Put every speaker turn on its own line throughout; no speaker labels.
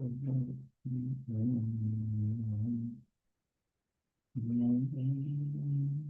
Mm-hmm. mm-hmm. mm-hmm. mm-hmm.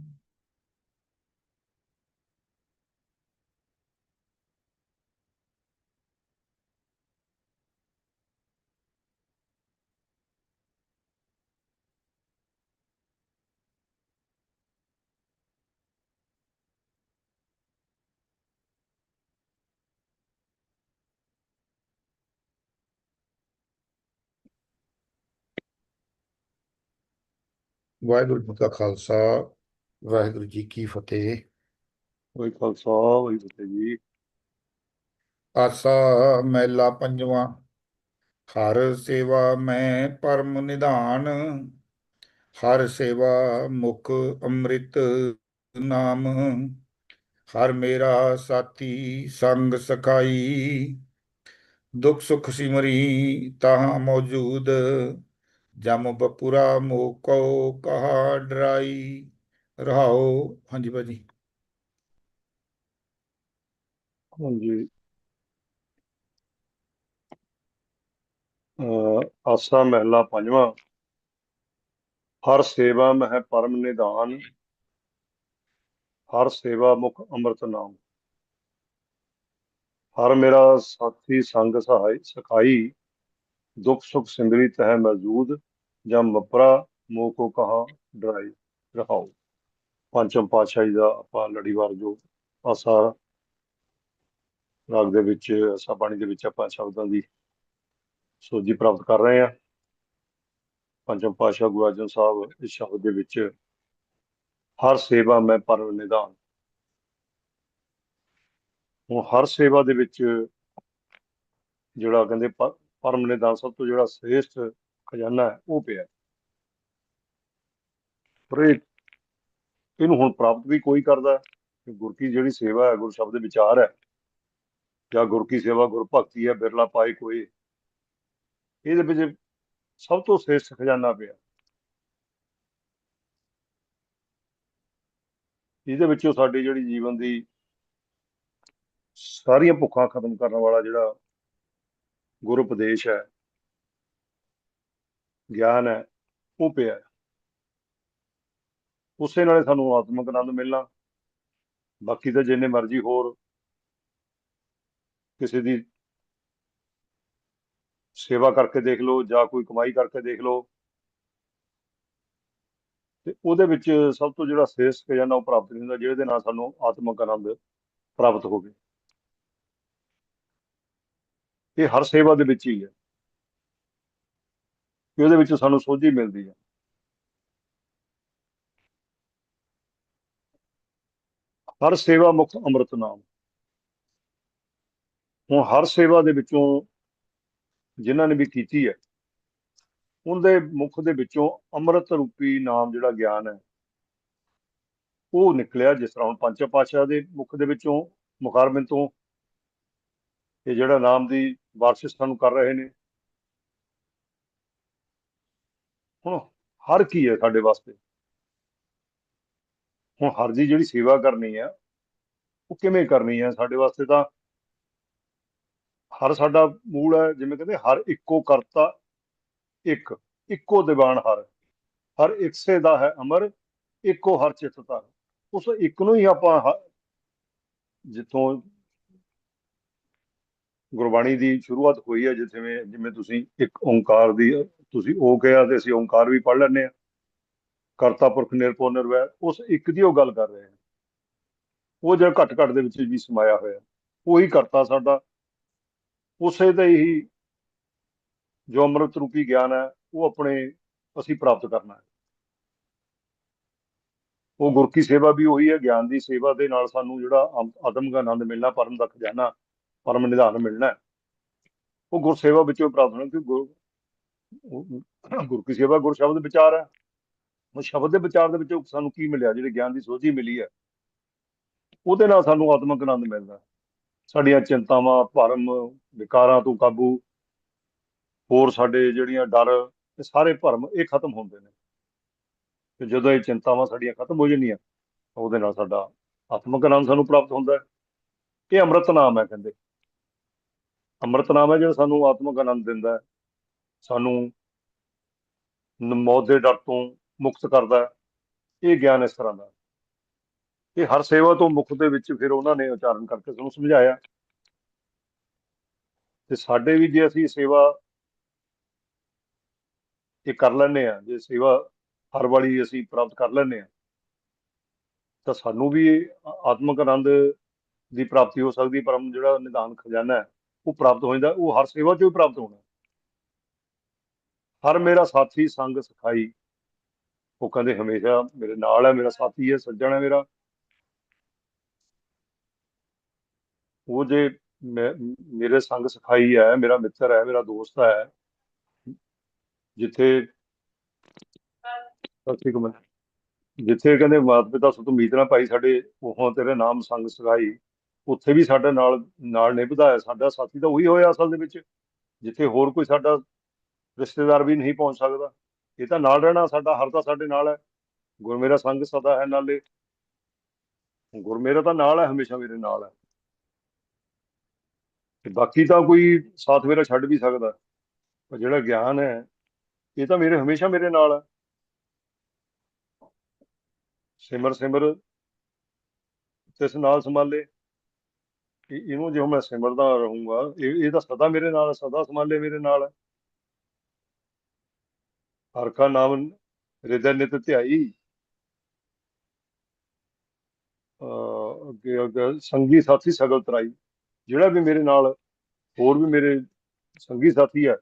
Waheguru ji ਕਾ ਖਾਲਸਾ ਵਾਹਿਗੁਰੂ ਜੀ ਕੀ ਫਤਿਹ।
ਕੋਈ ਖਾਲਸਾ ਵਾਹਿਗੁਰੂ ਜੀ ਜੀ।
ਆਸਾ ਮਹਿਲਾ ਪੰਜਵਾਂ ਹਰ ਸੇਵਾ ਮੈਂ ਪਰਮ ਨਿਧਾਨ। ਹਰ ਸੇਵਾ ਮੁਖ ਅੰਮ੍ਰਿਤ ਨਾਮ। ਹਰ ਮੇਰਾ ਸਾਥੀ ਸੰਗ ਸਖਾਈ। ਦੁਖ ਸੁਖ ਸਿਮਰੀ ਤਾਹਾਂ ਮੌਜੂਦ। ਜਮ ਬਪੁਰਾ ਮੋਕੋ ਕਹਾ ਡਰਾਈ ਰਹਾਓ। ਹਾਂਜੀ ਭਾਜੀ।
ਹਾਂਜੀ। ਆਸਾ ਮਹਿਲਾ ਪੰਜਵਾਂ। ਹਰ ਸੇਵਾ ਮਹਿ ਪਰਮ ਨਿਦਾਨ ਹਰ ਸੇਵਾ ਮੁਖ ਅੰਮ੍ਰਿਤ ਨਾਮ। ਹਰ ਮੇਰਾ ਸਾਥੀ ਸੰਗ ਸਹਾਈ, ਸਖਾਈ, ਦੁਖ ਸੁਖ ਸਿੰਦਰੀ ਤਹਿ ਮੌਜੂਦ। ਜਮ ਵਪਰਾ ਮੋਹ ਕੋ ਕਹਾ ਡਰਾਈ ਰਹਾਓ। ਪੰਚਮ ਪਾਤਸ਼ਾਹੀ ਦਾ ਆਪਾਂ ਲੜੀਵਾਰ ਜੋ ਆਸਾ ਰਾਗ ਦੇ ਵਿੱਚ, ਆਸਾ ਬਾਣੀ ਦੇ ਵਿੱਚ ਆਪਾਂ ਸ਼ਬਦਾਂ ਦੀ ਸੋਝੀ ਪ੍ਰਾਪਤ ਕਰ ਰਹੇ ਹਾਂ। ਪੰਚਮ ਪਾਤਸ਼ਾਹ ਗੁਰੂ ਅਰਜਨ ਸਾਹਿਬ ਇਸ ਸ਼ਬਦ ਦੇ ਵਿੱਚ, ਹਰ ਸੇਵਾ ਮੈਂ ਪਰਮ ਨਿਧਾਨ। ਹੁਣ ਹਰ ਸੇਵਾ ਦੇ ਵਿੱਚ ਜਿਹੜਾ ਕਹਿੰਦੇ ਪਰਮ ਨਿਧਾਨ ਸਭ ਤੋਂ ਜਿਹੜਾ ਸ੍ਰੇਸ਼ਟ ਖਜ਼ਾਨਾ ਹੈ, ਉਹ ਪਿਆ। ਪਰ ਇਹਨੂੰ ਹੁਣ ਪ੍ਰਾਪਤ ਵੀ ਕੋਈ ਕਰਦਾ ਹੈ ਗੁਰ ਕੀ ਜਿਹੜੀ ਸੇਵਾ ਹੈ, ਗੁਰ ਸ਼ਬਦ ਵਿਚਾਰ ਹੈ, ਜਾਂ ਗੁਰ ਕੀ ਸੇਵਾ ਗੁਰ ਭਗਤੀ ਹੈ, ਬਿਰਲਾ ਪਾਏ ਕੋਈ ਇਹਦੇ ਵਿੱਚ ਸਭ ਤੋਂ ਸ੍ਰੇਸ਼ਟ ਖਜ਼ਾਨਾ ਪਿਆ। ਇਹਦੇ ਵਿੱਚੋਂ ਸਾਡੀ ਜਿਹੜੀ ਜੀਵਨ ਦੀ ਸਾਰੀਆਂ ਭੁੱਖਾਂ ਖਤਮ ਕਰਨ ਵਾਲਾ ਜਿਹੜਾ ਗੁਰੂ ਉਪਦੇਸ਼ ਹੈ ਗਿਆਨ ਹੈ, ਉਹ ਪਿਆ ਹੈ। ਉਸੇ ਨਾਲੇ ਸਾਨੂੰ ਆਤਮਿਕ ਆਨੰਦ ਮਿਲਣਾ, ਬਾਕੀ ਤਾਂ ਜਿੰਨੇ ਮਰਜ਼ੀ ਹੋਰ ਕਿਸੇ ਦੀ ਸੇਵਾ ਕਰਕੇ ਦੇਖ ਲਓ ਜਾਂ ਕੋਈ ਕਮਾਈ ਕਰਕੇ ਦੇਖ ਲਓ, ਤੇ ਉਹਦੇ ਵਿੱਚ ਸਭ ਤੋਂ ਜਿਹੜਾ ਸ੍ਰੇਸ਼ਟ ਖਜ਼ਾਨਾ ਉਹ ਪ੍ਰਾਪਤ ਨਹੀਂ ਹੁੰਦਾ, ਜਿਹਦੇ ਨਾਲ ਸਾਨੂੰ ਆਤਮਿਕ ਆਨੰਦ ਪ੍ਰਾਪਤ ਹੋਵੇ ਇਹ ਹਰ ਸੇਵਾ ਦੇ ਵਿੱਚ ਹੀ ਹੈ ਕਿ ਉਹਦੇ ਵਿੱਚ ਸਾਨੂੰ ਸੋਝੀ ਮਿਲਦੀ ਹੈ। ਹਰ ਸੇਵਾ ਮੁਕਤ ਅੰਮ੍ਰਿਤ ਨਾਮ। ਹੁਣ ਹਰ ਸੇਵਾ ਦੇ ਵਿੱਚੋਂ ਜਿਨ੍ਹਾਂ ਨੇ ਵੀ ਕੀਤੀ ਹੈ, ਉਹਦੇ ਮੁਖ ਦੇ ਵਿੱਚੋਂ ਅੰਮ੍ਰਿਤ ਰੂਪੀ ਨਾਮ ਜਿਹੜਾ ਗਿਆਨ ਹੈ, ਉਹ ਨਿਕਲਿਆ ਜਿਸ ਤਰ੍ਹਾਂ ਹੁਣ ਪੰਜ ਪਾਤਸ਼ਾਹ ਦੇ ਮੁਖ ਦੇ ਵਿੱਚੋਂ, ਮੁਖਾਰਬਿੰਦ ਤੋਂ। ਇਹ ਜਿਹੜਾ ਨਾਮ ਦੀ ਵਾਰਸ਼ਿਸ਼ ਸਾਨੂੰ ਕਰ ਰਹੇ ਨੇ। ਹੁਣ ਹਰ ਕੀ ਹੈ ਸਾਡੇ ਵਾਸਤੇ? ਹੁਣ ਹਰ ਦੀ ਜਿਹੜੀ ਸੇਵਾ ਕਰਨੀ ਹੈ ਉਹ ਕਿਵੇਂ ਕਰਨੀ ਹੈ ਸਾਡੇ ਵਾਸਤੇ ਤਾਂ ਹਰ ਸਾਡਾ ਮੂਲ ਹੈ, ਜਿਵੇਂ ਕਹਿੰਦੇ ਹਰ ਇੱਕੋ ਕਰਤਾ ਇੱਕ, ਇੱਕੋ ਦੀਵਾਨ ਹਰ। ਹਰ ਇਕਸੇ ਦਾ ਹੈ ਅਮਰ, ਇੱਕੋ ਹਰ ਚਿੱਤ ਧਰ ਉਸ ਇੱਕ ਨੂੰ ਹੀ ਆਪਾਂ ਹ- ਜਿੱਥੋਂ ਗੁਰਬਾਣੀ ਦੀ ਸ਼ੁਰੂਆਤ ਹੋਈ ਹੈ, ਜਿਵੇਂ ਜਿਵੇਂ ਤੁਸੀਂ ਇੱਕ ਓੰਕਾਰ ਦੀ ਤੁਸੀਂ ਉਹ ਕਿਹਾ ਤੇ ਅਸੀਂ ਓੰਕਾਰ ਵੀ ਪੜ੍ਹ ਲੈਂਦੇ ਆ ਕਰਤਾ ਪੁਰਖ ਨਿਰਭਉ ਨਿਰਵੈਰ, ਉਸ ਇੱਕ ਦੀ ਉਹ ਗੱਲ ਕਰ ਰਹੇ ਹਾਂ। ਉਹ ਜਿਹੜਾ ਘਟ ਘਟ ਦੇ ਵਿੱਚ ਵੀ ਸਮਾਇਆ ਹੋਇਆ। ਉਹੀ ਕਰਤਾ ਸਾਡਾ। ਉਸੇ ਦਾ ਹੀ ਜੋ ਅੰਮ੍ਰਿਤ ਰੂਪੀ ਗਿਆਨ ਹੈ, ਉਹ ਆਪਣੇ ਅਸੀਂ ਪ੍ਰਾਪਤ ਕਰਨਾ ਹੈ। ਉਹ ਗੁਰ ਕੀ ਸੇਵਾ ਵੀ ਉਹੀ ਹੈ, ਗਿਆਨ ਦੀ ਸੇਵਾ ਦੇ ਨਾਲ ਸਾਨੂੰ ਜਿਹੜਾ ਆਮ- ਆਤਮਿਕ ਆਨੰਦ ਮਿਲਣਾ, ਪਰਮ ਦਾ ਖਜ਼ਾਨਾ ਪਰਮ ਨਿਧਾਨ ਮਿਲਣਾ ਉਹ ਗੁਰ ਸੇਵਾ ਵਿੱਚੋਂ ਪ੍ਰਾਪਤ ਹੋਣਾ ਕਿ ਗੁਰ ਕੀ ਸੇਵਾ, ਗੁਰ ਸ਼ਬਦ ਵਿਚਾਰ ਹੈ। ਉਹ ਸ਼ਬਦ ਦੇ ਵਿਚਾਰ ਦੇ ਵਿੱਚੋਂ ਸਾਨੂੰ ਕੀ ਮਿਲਿਆ? ਜਿਹੜੇ ਗਿਆਨ ਦੀ ਸੋਝੀ ਮਿਲੀ ਹੈ। ਉਹਦੇ ਨਾਲ ਸਾਨੂੰ ਆਤਮਿਕ ਆਨੰਦ ਮਿਲਦਾ ਸਾਡੀਆਂ ਚਿੰਤਾਵਾਂ, ਭਰਮ, ਵਿਕਾਰਾਂ ਤੋਂ ਕਾਬੂ, ਹੋਰ ਸਾਡੇ ਜਿਹੜੀਆਂ ਡਰ, ਇਹ ਸਾਰੇ ਭਰਮ ਇਹ ਖਤਮ ਹੁੰਦੇ ਨੇ। ਤੇ ਜਦੋਂ ਇਹ ਚਿੰਤਾਵਾਂ ਸਾਡੀਆਂ ਖਤਮ ਹੋ ਜਾਂਦੀਆਂ, ਉਹਦੇ ਨਾਲ ਸਾਡਾ ਆਤਮਿਕ ਆਨੰਦ ਸਾਨੂੰ ਪ੍ਰਾਪਤ ਹੁੰਦਾ ਹੈ। ਇਹ ਅੰਮ੍ਰਿਤ ਨਾਮ ਹੈ ਕਹਿੰਦੇ। ਅੰਮ੍ਰਿਤ ਨਾਮ ਹੈ ਜਿਹੜਾ ਸਾਨੂੰ ਆਤਮਿਕ ਆਨੰਦ ਦਿੰਦਾ ਹੈ। ਸਾਨੂੰ ਮੌਤ ਦੇ ਡਰ ਤੋਂ ਮੁਕਤ ਕਰਦਾ ਇਹ ਗਿਆਨ ਇਸ ਤਰ੍ਹਾਂ ਦਾ ਇਹ ਹਰ ਸੇਵਾ ਤੋਂ ਮੁਕਤ ਦੇ ਵਿੱਚ ਫਿਰ ਉਹਨਾਂ ਨੇ ਉਚਾਰਨ ਕਰਕੇ ਸਾਨੂੰ ਸਮਝਾਇਆ। ਤੇ ਸਾਡੇ ਵੀ ਜੇ ਅਸੀਂ ਸੇਵਾ ਇਹ ਕਰ ਲੈਂਦੇ ਆ ਜੇ ਸੇਵਾ ਹਰ ਵਾਲੀ ਅਸੀਂ ਪ੍ਰਾਪਤ ਕਰ ਲੈਂਦੇ ਆ ਤਾਂ ਸਾਨੂੰ ਵੀ ਆ- ਆਤਮਿਕ ਆਨੰਦ ਦੀ ਪ੍ਰਾਪਤੀ ਹੋ ਸਕਦੀ ਪਰਮ ਜਿਹੜਾ ਨਿਦਾਨ ਖਜ਼ਾਨਾ ਹੈ, ਉਹ ਪ੍ਰਾਪਤ ਹੋ ਜਾਂਦਾ ਉਹ ਹਰ ਸੇਵਾ ਚੋਂ ਹੀ ਪ੍ਰਾਪਤ ਹੋਣਾ ਹਰ ਮੇਰਾ ਸਾਥੀ ਸੰਗ ਸਖਾਈ। ਉਹ ਕਹਿੰਦੇ, ਹਮੇਸ਼ਾ ਮੇਰੇ ਨਾਲ ਹੈ, ਮੇਰਾ ਸਾਥੀ ਹੈ, ਸੱਜਣ ਹੈ ਮੇਰਾ। ਉਹ ਜੇ ਮੈਂ- ਮੇਰੇ ਸੰਗ ਸਖਾਈ ਹੈ, ਮੇਰਾ ਮਿੱਤਰ ਹੈ, ਮੇਰਾ ਦੋਸਤ ਹੈ, ਜਿੱਥੇ ਸਤਿ ਕਮਲ ਜਿੱਥੇ ਕਹਿੰਦੇ, ਮਾਤਾ ਪਿਤਾ ਸੁਤ ਉਮੀਦ ਨਾ ਸਾਡੇ, ਉਹ ਤੇਰੇ ਨਾਮ ਸੰਗ ਸਖਾਈ। ਉੱਥੇ ਵੀ ਸਾਡੇ ਨਾਲ ਨਾਲ ਨੇ ਵਧਾਇਆ ਸਾਡਾ ਸਾਥੀ ਤਾਂ ਉਹੀ ਹੋਇਆ ਅਸਲ ਦੇ ਵਿੱਚ, ਜਿੱਥੇ ਹੋਰ ਕੋਈ ਸਾਡਾ ਰਿਸ਼ਤੇਦਾਰ ਵੀ ਨਹੀਂ ਪਹੁੰਚ ਸਕਦਾ। ਇਹ ਤਾਂ ਨਾਲ ਰਹਿਣਾ ਸਾਡਾ ਹਰ ਤਾਂ ਸਾਡੇ ਨਾਲ ਹੈ। ਗੁਰ ਮੇਰਾ ਸੰਗ ਸਦਾ ਹੈ ਨਾਲੇ। ਗੁਰ ਮੇਰਾ ਤਾਂ ਨਾਲ ਹੈ ਹਮੇਸ਼ਾ ਮੇਰੇ ਨਾਲ ਹੈ। ਤੇ ਬਾਕੀ ਤਾਂ ਕੋਈ ਸਾਥ ਮੇਰਾ ਛੱਡ ਵੀ ਸਕਦਾ। ਪਰ ਜਿਹੜਾ ਗਿਆਨ ਹੈ ਇਹ ਤਾਂ ਮੇਰੇ ਹਮੇਸ਼ਾ ਮੇਰੇ ਨਾਲ ਹੈ। ਸਿਮਰ ਸਿਮਰ। ਤਿਸ ਨਾਲ ਸੰਭਾਲੇ। ਇਹਨੂੰ ਜੋ ਮੈਂ ਸਿਮਰਦਾ ਰਹੂੰਗਾ ਇਹ ਇਹ ਤਾਂ ਸਦਾ ਮੇਰੇ ਨਾਲ ਹੈ, ਸਦਾ ਸੰਭਾਲੇ ਮੇਰੇ ਨਾਲ ਹੈ। ਹਰ ਕਾ ਨਾਮ ਹਿਰਦੈ ਨਿਤ ਧਿਆਈ। ਅੱਗੇ ਅੱਗੇ ਸੰਗੀ ਸਾਥੀ ਸਗਲ ਤਰਾਈ। ਜਿਹੜਾ ਵੀ ਮੇਰੇ ਨਾਲ ਹੋਰ ਵੀ ਮੇਰੇ ਸੰਗੀ ਸਾਥੀ ਹੈ